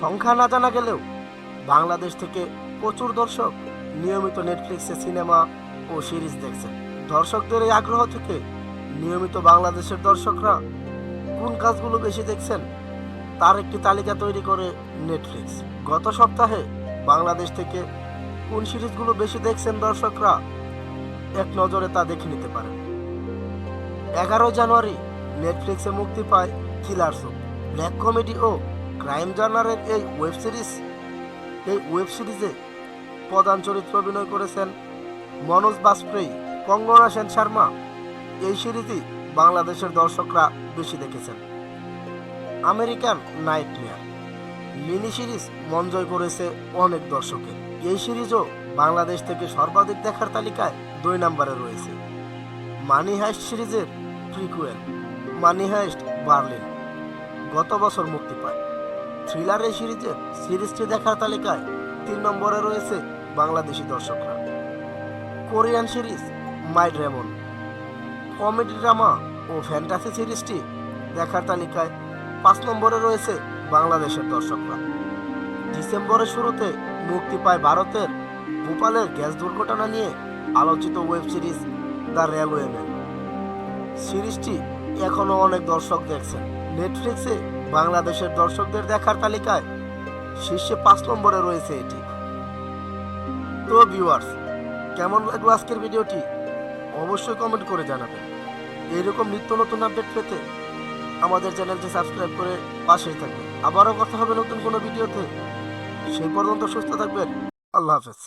সংখ্যা না জানা গেলেও বাংলাদেশ থেকে প্রচুর দর্শক নিয়মিত নেটফ্লিক্সে সিনেমা ও সিরিজ দেখছেন। দর্শকদের এই আগ্রহ থেকে নিয়মিত বাংলাদেশের দর্শকরা কোন কাজগুলো বেশি দেখছেন তার একটি তালিকা তৈরি করে নেটফ্লিক্স গত সপ্তাহে বাংলাদেশ থেকে কোন সিরিজগুলো বেশি দেখছেন দর্শকরা এক নজরে তা দেখে নিতে পারেন। এগারো জানুয়ারি নেটফ্লিক্সে মুক্তি পায় কিলার ব্ল্যাক কমেডি ও ক্রাইম জার্নারের এই ওয়েব সিরিজ এই ওয়েব সিরিজে প্রধান চরিত্র অভিনয় করেছেন মনোজ বাজপেয়ী, কঙ্গনা সেন শর্মা। এই সিরিজই বাংলাদেশের দর্শকরা বেশি দেখেছেন। American nightmare mini series মন জয় করেছে অনেক দর্শকের। এই সিরিজও বাংলাদেশ থেকে সর্বাধিক দেখার তালিকায় দুই নম্বরে রয়েছে। মানি হাইস্ট সিরিজের প্রিকুয়েল মানি হাইস্ট বার্লিন, গত বছর মুক্তি পায়। থ্রিলার এই সিরিজের সিরিজটি দেখার তালিকায় তিন নম্বরে রয়েছে বাংলাদেশি দর্শকরা। Korean series my demon comedy drama O fantasy সিরিজটি দেখার তালিকায় পাঁচ নম্বরে রয়েছে বাংলাদেশের দর্শকরা। ডিসেম্বরের শুরুতে মুক্তি পায় ভারতের ভোপালের গ্যাস দুর্ঘটনা নিয়ে আলোচিত web series the railway man. সিরিজটি এখনও অনেক দর্শক দেখছেন। নেটফ্লিক্সে বাংলাদেশের দর্শকদের দেখার তালিকায় শীর্ষে পাঁচ নম্বরে রয়েছে এটি। তো ভিউয়ার্স কেমন লাগল আজকের ভিডিওটি? অবশ্যই কমেন্ট করে জানাবেন। এইরকম নিত্য নতুন আপডেট পেতে আমাদের চ্যানেলটি সাবস্ক্রাইব করে পাশেই থাকবেন। আবারও কথা হবে নতুন কোনো ভিডিওতে। সেই পর্যন্ত সুস্থ থাকবেন। আল্লাহ হাফেজ।